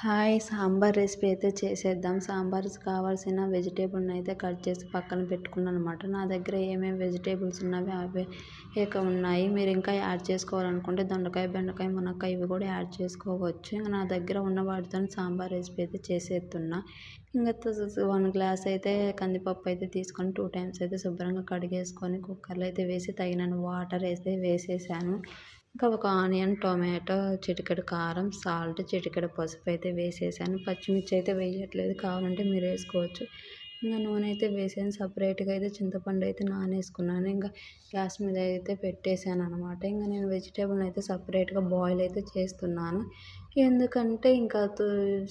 Hi sambar recipe అయితే చేసేద్దాం. సాంబార్ కావాల్సిన వెజిటేబుల్ని అయితే కట్ చేసి పక్కన పెట్టుకున్నాను అనమాట నా దగ్గర ఏమేమి వెజిటేబుల్స్ ఉన్నవి అవే ఇక ఉన్నాయి. మీరు ఇంకా యాడ్ చేసుకోవాలనుకుంటే దొండకాయ బెండకాయ మునక్కాయ ఇవి కూడా యాడ్ చేసుకోవచ్చు. ఇంకా నా దగ్గర ఉన్న వాటితో సాంబార్ రెసిపీ అయితే చేసేస్తున్నా. ఇంకా వన్ గ్లాస్ అయితే కందిపప్పు అయితే తీసుకొని టూ టైమ్స్ అయితే శుభ్రంగా కడిగేసుకొని కుక్కర్లో అయితే వేసి తగినన్ని వాటర్ అయితే వేసేసాను. ఇంకా ఒక ఆనియన్ టొమాటో చిటికెడు కారం సాల్ట్ చిటికెడు పసుపు అయితే వేసేసాను. పచ్చిమిర్చి అయితే వేయట్లేదు. కావాలంటే మీరు వేసుకోవచ్చు. ఇంకా నూనె అయితే వేసాను. సపరేట్గా అయితే చింతపండు అయితే నానేసుకున్నాను. ఇంకా గ్యాస్ మీద అయితే పెట్టేశాను అనమాట ఇంకా నేను వెజిటేబుల్ని అయితే సపరేట్గా బాయిల్ అయితే చేస్తున్నాను. ఎందుకంటే ఇంకా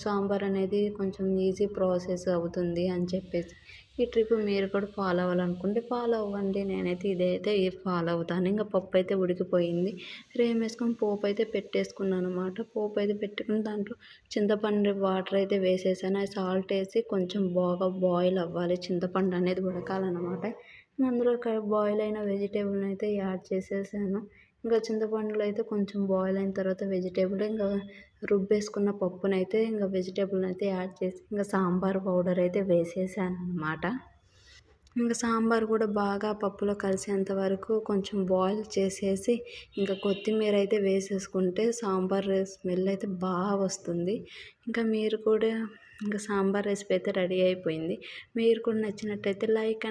సాంబార్ అనేది కొంచెం ఈజీ ప్రాసెస్ అవుతుంది అని చెప్పేసి. ఈ ట్రిప్ మీరు కూడా ఫాలో అవ్వాలనుకుంటే ఫాలో అవ్వండి. నేనైతే ఇదైతే ఫాలో అవుతాను. ఇంకా పప్పు అయితే ఉడికిపోయింది. రేమ్ వేసుకొని పోపు అయితే పెట్టేసుకున్నాను అనమాట పోపు అయితే పెట్టుకుని దాంట్లో చింతపండు వాటర్ అయితే వేసేసాను. అది సాల్ట్ వేసి కొంచెం బాగా బాయిల్ అవ్వాలి. చింతపండు అనేది ఉడకాలన్నమాట. అందులో బాయిల్ అయిన వెజిటేబుల్ని అయితే యాడ్ చేసేసాను. ఇంకా చింతపండులో అయితే కొంచెం బాయిల్ అయిన తర్వాత వెజిటేబుల్ ఇంకా రుబ్బేసుకున్న పప్పునైతే ఇంకా వెజిటేబుల్ని అయితే యాడ్ చేసి ఇంకా సాంబార్ పౌడర్ అయితే వేసేసాను అనమాట ఇంకా సాంబార్ కూడా బాగా పప్పులో కలిసేంత వరకు కొంచెం బాయిల్ చేసేసి ఇంకా కొత్తిమీర అయితే వేసేసుకుంటే సాంబార్ స్మెల్ అయితే బాగా వస్తుంది. ఇంకా మీరు కూడా ఇంకా సాంబార్ రెసిపీ అయితే రెడీ అయిపోయింది. మీరు కూడా నచ్చినట్టయితే లైక్